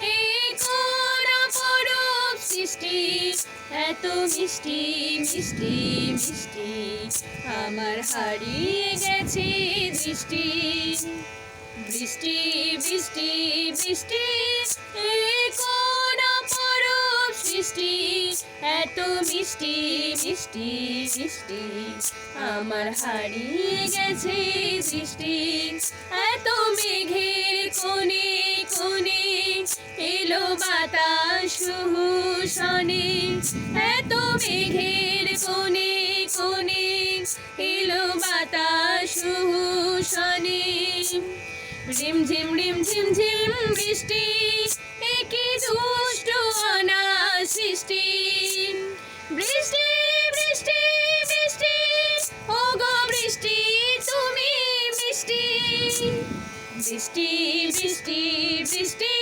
হে কোন অপরূপ সৃষ্টি, এত মিষ্টি মিষ্টি মিষ্টি, আমার হারিয়ে গেছে দৃষ্টি। বৃষ্টি বৃষ্টি বৃষ্টি, হে কোন অপরূপ সৃষ্টি এত মিষ্টি মিষ্টি মিষ্টি, আমার হারিয়ে গেছে দৃষ্টি। এত মেঘের কোণে কোণে এলো বাতাস শনে এত মেঘের কোণে কোণে এলো বাতাস শনে রিম ঝিম রিম ঝিম ঝিম বৃষ্টি একই দুষ্ট বৃষ্টি বৃষ্টি বৃষ্টি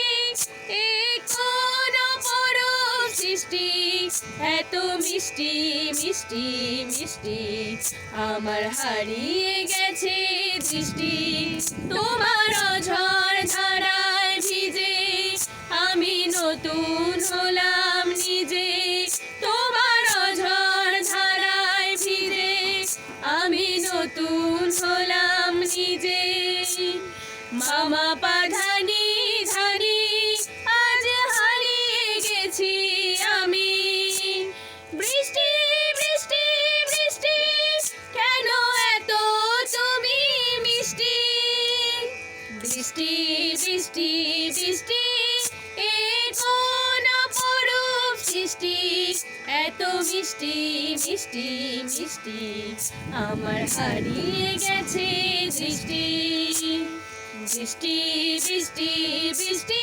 সৃষ্টি এত মিষ্টি মিষ্টি মিষ্টি, আমার হারিয়ে গেছে দৃষ্টি। তোমার ঝড় ধারায় ভিজে আমি নতুন নতুন হলাম নিজে। মামা পাধানি ধানি, আজ হারিয়ে গেছি আমি। বৃষ্টি বৃষ্টি বৃষ্টি, কেন এত তুমি মিষ্টি? বৃষ্টি বৃষ্টি বৃষ্টি এত মিষ্টি মিষ্টি মিষ্টি, আমার হারিয়ে গেছে দৃষ্টি। বৃষ্টি বৃষ্টি বৃষ্টি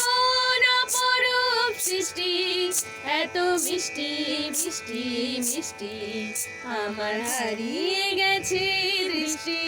কোন অপরূপ সৃষ্টি। এত মিষ্টি মিষ্টি মিষ্টি, আমার হারিয়ে গেছে দৃষ্টি।